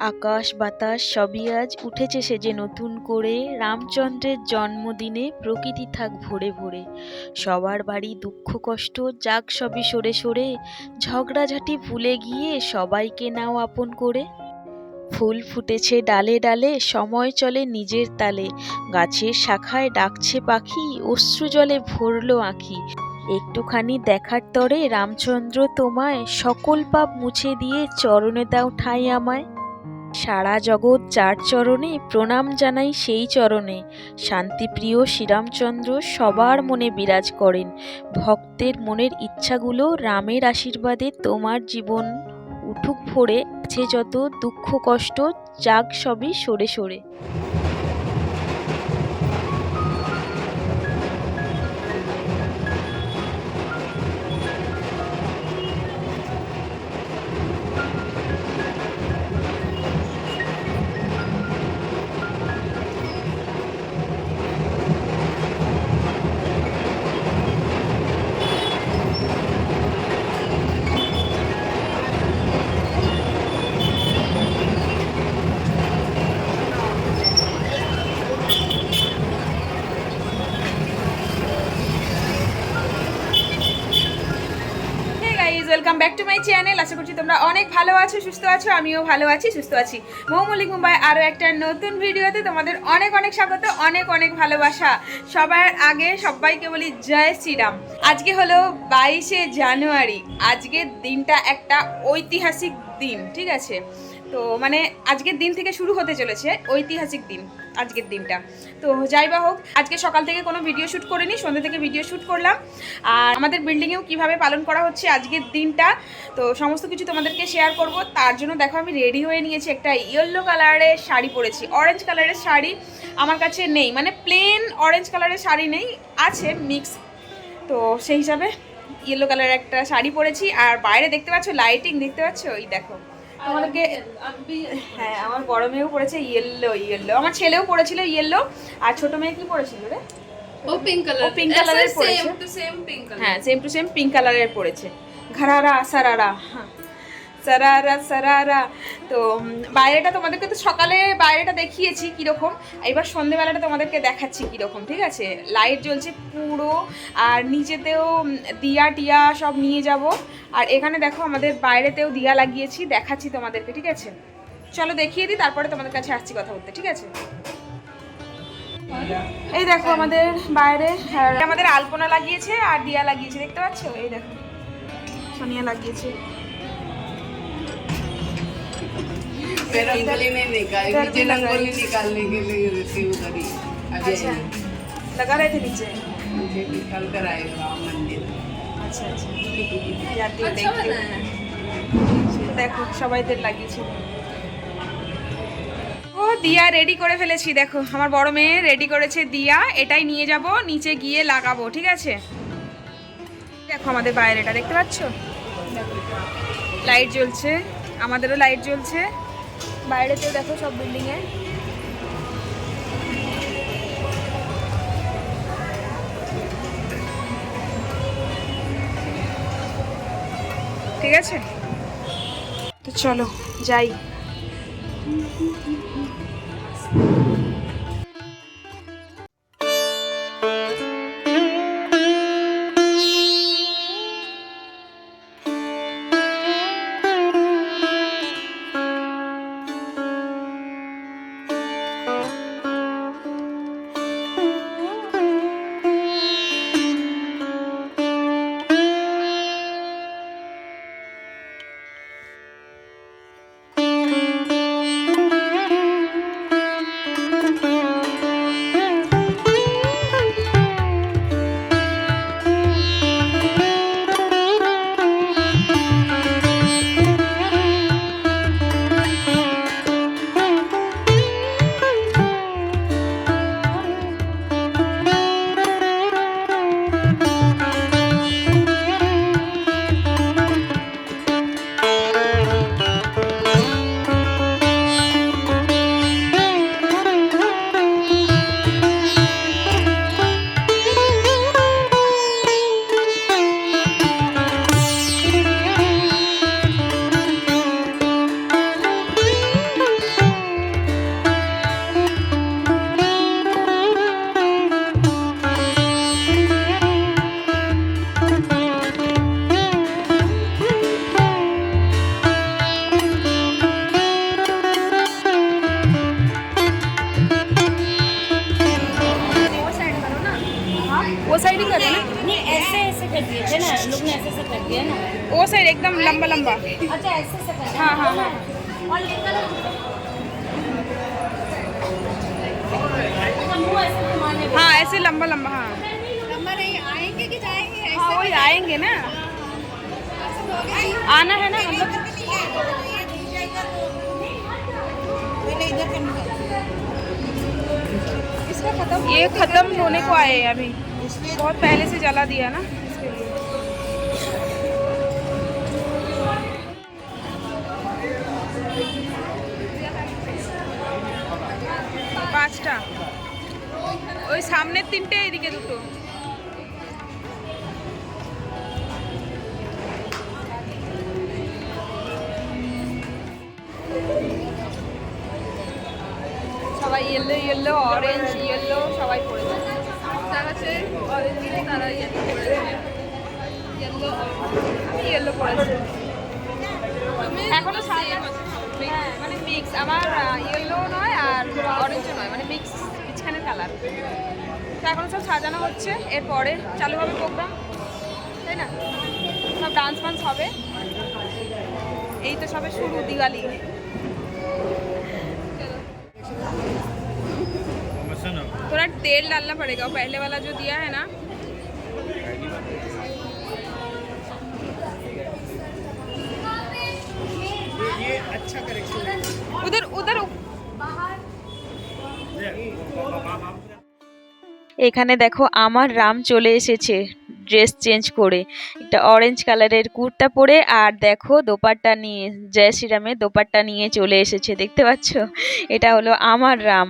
আকাশ, বাতাস সবই আজ উঠেছে সেজে নতুন করে। রামচন্দ্রের জন্মদিনে প্রকৃতি থাক ভরে ভরে। সবার বাড়ি দুঃখ, কষ্ট, যাক সবই সরে সরে। ঝগড়াঝাটি ভুলে গিয়ে সবাইকে নাও আপন করে। ফুল ফুটেছে ডালে ডালে, সময় চলে নিজের তালে। গাছের শাখায় ডাকছে পাখি, অশ্রু জলে ভরলো আঁখি। একটুখানি দেখার তরে রামচন্দ্র তোমায় সকল পাপ মুছে দিয়ে চরণে দাও ঠাঁই আমায়। সারা জগৎ যার চরণে প্রণাম জানাই সেই চরণে। শান্তিপ্রিয় শ্রীরামচন্দ্র সবার মনে বিরাজ করেন। ভক্তের মনের ইচ্ছাগুলো রামের আশীর্বাদে তোমার জীবন উঠুক ভরে। আছে যত দুঃখ কষ্ট যাক সবই সরে সরে। My channel. আশা করছি তোমরা অনেক ভালো আছো, সুস্থ আছো, আমিও ভালো আছি, সুস্থ আছি। মৌমলিক মুম্বাই আরও একটা নতুন ভিডিওতে তোমাদের অনেক অনেক স্বাগত, অনেক অনেক ভালোবাসা। সবার আগে সবাইকে বলি জয় শ্রীরাম। আজকে হলো বাইশে জানুয়ারি। আজকের দিনটা একটা ঐতিহাসিক দিন, ঠিক আছে? তো মানে আজকের দিন থেকে শুরু হতে চলেছে, ঐতিহাসিক দিন, আজকের দিনটা। তো যাই বা হোক, আজকে সকাল থেকে কোনো ভিডিও শ্যুট করিনি, সন্ধ্যা থেকে ভিডিও শ্যুট করলাম। আর আমাদের বিল্ডিংয়েও কীভাবে পালন করা হচ্ছে আজকের দিনটা, তো সমস্ত কিছু তোমাদেরকে শেয়ার করব। তার জন্য দেখো, আমি রেডি হয়ে নিয়েছি একটা ইয়েলো কালারের শাড়ি পরেছি। অরেঞ্জ কালারের শাড়ি আমার কাছে নেই মানে প্লেন অরেঞ্জ কালারের শাড়ি নেই, আছে মিক্স তো সেই হিসাবে ইয়েলো কালারের একটা শাড়ি পরেছি। আর বাইরে দেখতে পাচ্ছ লাইটিং দেখতে পাচ্ছ? ওই দেখো। তোমাদেরকে হ্যাঁ আমার বড় মেয়েও পড়েছে ইয়েলো ইয়েলো আমার ছেলেও পড়েছিল ইয়েলো আর ছোট মেয়ে কি পড়েছিল রে? ও পিঙ্ক কালার পিঙ্ক কালারের পড়েছে। Same to same pink colour হ্যাঁ সেম টু সেম পিঙ্ক কালারের পড়েছে। ঘরারা সারারা হ্যাঁ। সারারা সারারা। তো বাইরেটা তোমাদেরকে তো সকালে বাইরেটা দেখিয়েছি কীরকম। এবার সন্ধেবেলাটা তোমাদেরকে দেখাচ্ছি কীরকম ঠিক আছে? লাইট জ্বলছে পুরো আর নিজেতেও দিয়া টিয়া সব নিয়ে যাব। আর এখানে দেখো আমাদের বাইরেতেও দিয়া লাগিয়েছি দেখাচ্ছি তোমাদেরকে ঠিক আছে? চলো দেখিয়ে দিই তারপরে তোমাদের কাছে আসছি কথা বলতে ঠিক আছে? এই দেখো আমাদের বাইরে আমাদের আলপনা লাগিয়েছে আর দিয়া লাগিয়েছে দেখতে পাচ্ছ? এই দেখো সোনিয়া লাগিয়েছে। আচ্ছা। লাগা রে নিচে। আচ্ছা আচ্ছা।, আচ্ছা হ্যাঁ। দেখো সবাইদের লাগিয়েছে। ও দিয়া রেডি করে ফেলেছি দেখো। আমার বড় মেয়ে রেডি করেছে দিয়া এটাই নিয়ে যাব নিচে গিয়ে লাগাবো ঠিক আছে? দেখো আমাদের বাইরে এটা দেখতে পাচ্ছ? লাইট জ্বলছে আমাদেরও লাইট জ্বলছে। বাইরেতেও দেখো সব বিল্ডিংয়ে ঠিক আছে তো চলো যাই। दिए थे ना लोग ने ऐसे ऐसे कर दिया ना। वो साइड एकदम लंबा लंबा। अच्छा ऐसे ऐसे कर हाँ हाँ हाँ। और लेकर ऐसे घुमाने हाँ ऐसे लंबा लंबा हाँ। लंबा नहीं आएँगे कि जाएँगे? हाँ वही आएँगे ना। आना है ना हम लोग? पहले इधर करना इसका खत्म ये खत्म होने को आए हैं अभी। बहुत पहले से जला दिया ना इसके लिए পাঁচটা ওই সামনের তিনটে এদিকে দুটো সবাই ইয়েলো ইয়েলো অরেঞ্জ ইয়েলো সবাই পড়েছে যার কাছে অরেঞ্জ তারা ইয়েলো পড়েছে ইয়েলো আমি ইয়েলো পড়েছি এখনো সেম হ্যাঁ মানে মিক্স আমার ইয়েলো নয় আর অরেঞ্জও নয় মানে মিক্স মাঝখানের কালার তো এখন সব সাজানো হচ্ছে এরপরে চালু হবে প্রোগ্রাম তাই না সব ডান্স ফান্স হবে এই তো সবে শুরু দিওয়ালি थोड़ा तेल डालना पड़ेगा वो पहले वाला जो दिया है ना उधर उधर এখানে দেখো আমার রাম চলে এসেছে ড্রেস চেঞ্জ করে একটা অরেঞ্জ কালারের কুর্তা পরে আর দেখো দোপাট্টা নিয়ে জয় শ্রীরামের দোপাট্টা নিয়ে চলে এসেছে দেখতে পাচ্ছ এটা হলো আমার রাম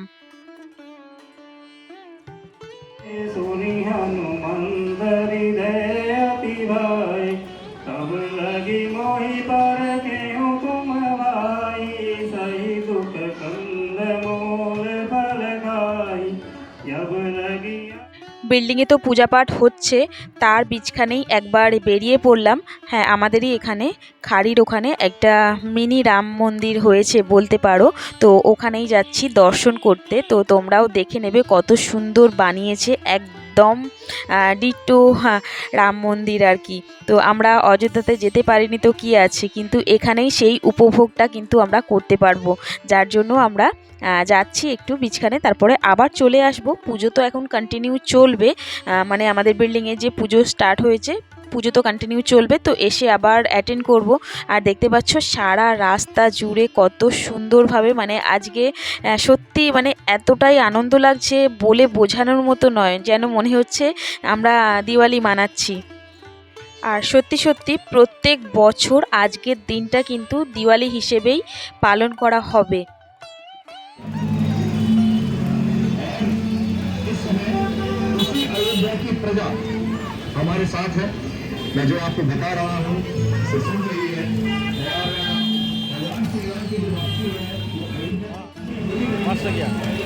বিল্ডিংয়ে তো পূজা পাঠ হচ্ছে, তার বিচখানেই একবার বেরিয়ে পড়লাম। হ্যাঁ আমাদেরই এখানে খাড়ির ওখানে একটা মিনি রাম মন্দির হয়েছে বলতে পারো। তো ওখানেই যাচ্ছি দর্শন করতে। তো তোমরাও দেখে নেবে কত সুন্দর বানিয়েছে একদম ডিটু রাম মন্দির আর কি। তো আমরা অযোধ্যাতে যেতে পারিনি তো কি আছে, কিন্তু এখানেই সেই উপভোগটা কিন্তু আমরা করতে পারব। যার জন্য আমরা যাচ্ছি একটু বিছখানে তারপরে আবার চলে আসব। পুজো তো এখন কন্টিনিউ চলবে মানে আমাদের বিল্ডিংয়ে যে পুজো স্টার্ট হয়েছে পুজো তো কন্টিনিউ চলবে তো এসে আবার অ্যাটেন্ড করব আর দেখতে পাচ্ছ সারা রাস্তা জুড়ে কত সুন্দরভাবে মানে আজকে আহ, সত্যি মানে এতটাই আনন্দ লাগছে বলে বোঝানোর মতো নয় যেন মনে হচ্ছে আমরা দিওয়ালি মানাচ্ছি আর সত্যি সত্যি প্রত্যেক বছর আজকের দিনটা কিন্তু দিওয়ালি হিসেবেই পালন করা হবে उसी अयोध्या की प्रजा हमारे साथ है मैं जो आपको बता रहा हूँ उसे सुन मस्त क्या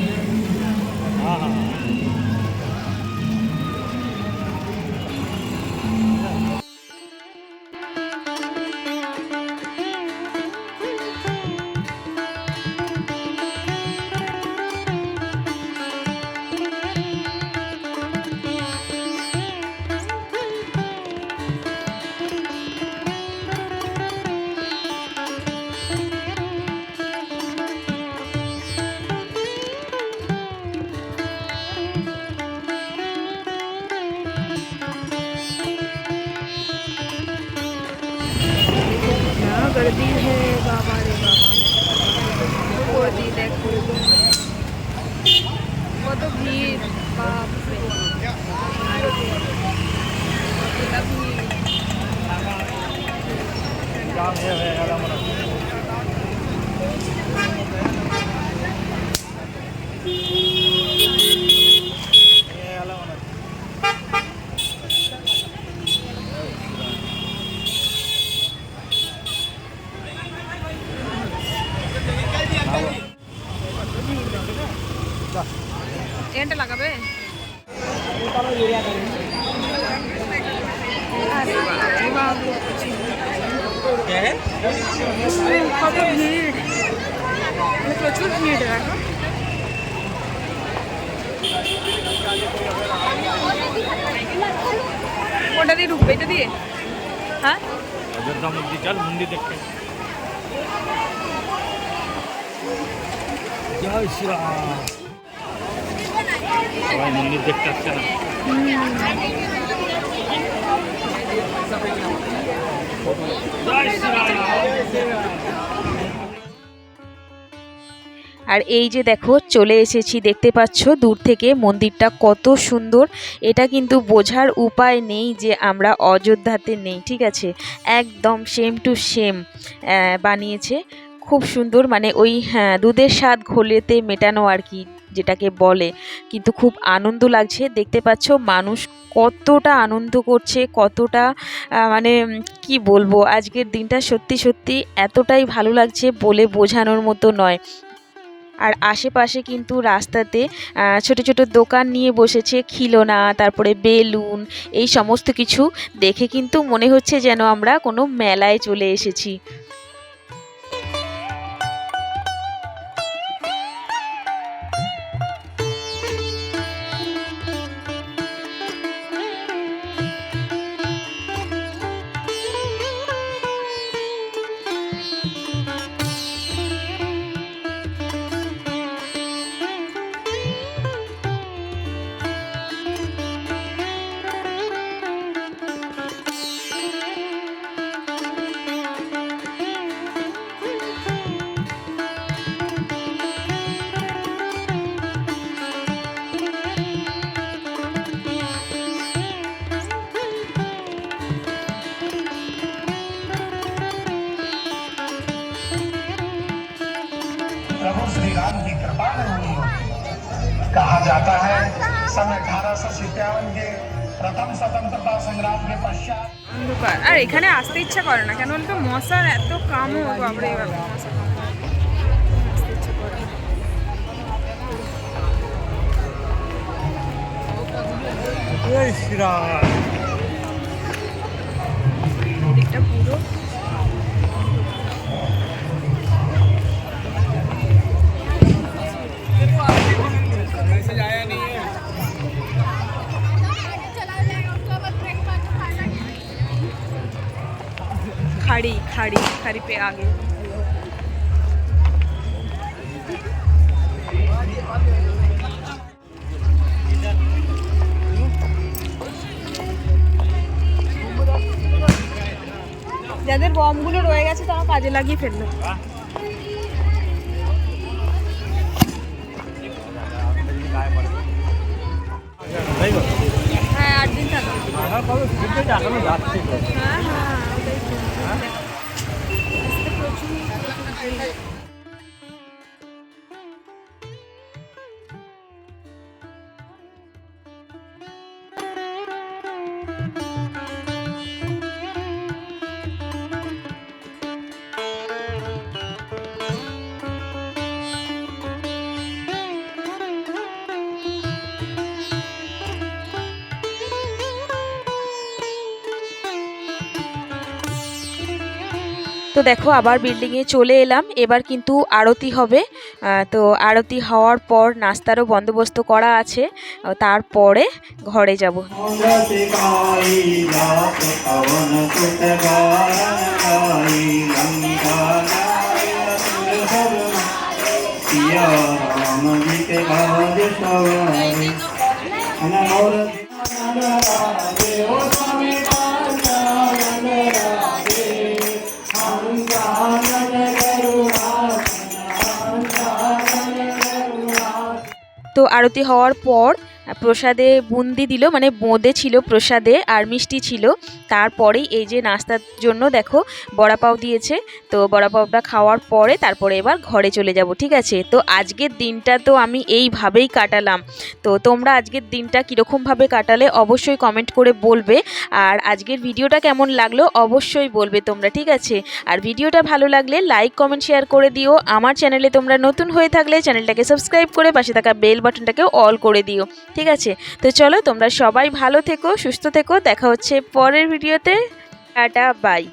নদী হে বাবা রে বাবা নদী দেখো কত ভিড় বাপ রে কতটা ভিড় কোনটা দিয়ে ঢুকবে? এটা দিয়ে? হ্যাঁ? অযোধ্যা মন্দির চল মন্দির দেখতে। জয় শ্রীরাম সবাই মন্দির দেখতে আসছে না? জয় শ্রীরাম আর এই যে দেখো চলে এসেছি দেখতে পাচ্ছ দূর থেকে মন্দিরটা কত সুন্দর। এটা কিন্তু বোঝার উপায় নেই যে আমরা অযোধ্যাতে নেই ঠিক আছে? একদম সেম টু সেম বানিয়েছে। খুব সুন্দর মানে ওই হ্যাঁ, দুধের স্বাদ ঘোলেতে মেটানো আর কি যেটাকে বলে। কিন্তু খুব আনন্দ লাগছে। দেখতে পাচ্ছ মানুষ কতটা আনন্দ করছে কতটা মানে কি বলব? আজকের দিনটা সত্যি সত্যি এতটাই ভালো লাগছে বলে বোঝানোর মতো নয়। আর আশেপাশে কিন্তু রাস্তাতে ছোট ছোট দোকান নিয়ে বসেছে, খিলনা, তারপরে বেলুন, এই সমস্ত কিছু দেখে কিন্তু মনে হচ্ছে যেন আমরা কোনো মেলায় চলে এসেছি। प्रभु श्री राम की कृपा में हुई हो कहा जाता है सन अठारह के प्रथम स्वतंत्रता संग्राम के पश्चात অন্ধকার আর এখানে আসতে ইচ্ছা করে না কেন বলতো মশার এত কামড় বাবরে বাবা মশা কামড়। আসতে ইচ্ছা করে না। জয় শ্রীরাম দিকটা পুরো खाड़ी खाड़ी पे आगे যাদের বমগুলো রয়ে গেছে তারা কাজে লাগিয়ে ফেললো হ্যাঁ আট দিন থাকবে এখনো যাচ্ছে তো। হ্যাঁ হ্যাঁ ওটাই তো। তো দেখো, আবার বিল্ডিংয়ে চলে এলাম। এবার কিন্তু আরতি হবে। তো আরতি হওয়ার পর নাস্তারও বন্দোবস্ত করা আছে। তারপরে ঘরে যাব। আরতি হওয়ার পর প্রসাদে বুন্দি দিল মানে বোঁদে ছিল প্রসাদে আর মিষ্টি ছিল। তারপরেই এই যে নাস্তার জন্য দেখো বড়া পাও দিয়েছে, তো বড়া পাওটা খাওয়ার পরে তারপরে এবার ঘরে চলে যাব, ঠিক আছে? তো আজকের দিনটা তো আমি এইভাবেই কাটালাম। তো তোমরা আজকের দিনটা কীরকমভাবে কাটালে অবশ্যই কমেন্ট করে বলবে। আর আজকের ভিডিওটা কেমন লাগল অবশ্যই বলবে তোমরা, ঠিক আছে? আর ভিডিওটা ভালো লাগলে লাইক কমেন্ট শেয়ার করে দিও। আমার চ্যানেলে তোমরা নতুন হয়ে থাকলে চ্যানেলটাকে সাবস্ক্রাইব করে পাশে থাকা বেল বাটনটাকেও অল করে দিও। ঠিক আছে? তো চলো তোমরা সবাই ভালো থেকো, সুস্থ থেকো, দেখা হচ্ছে পরের ভিডিওতে টাটা বাই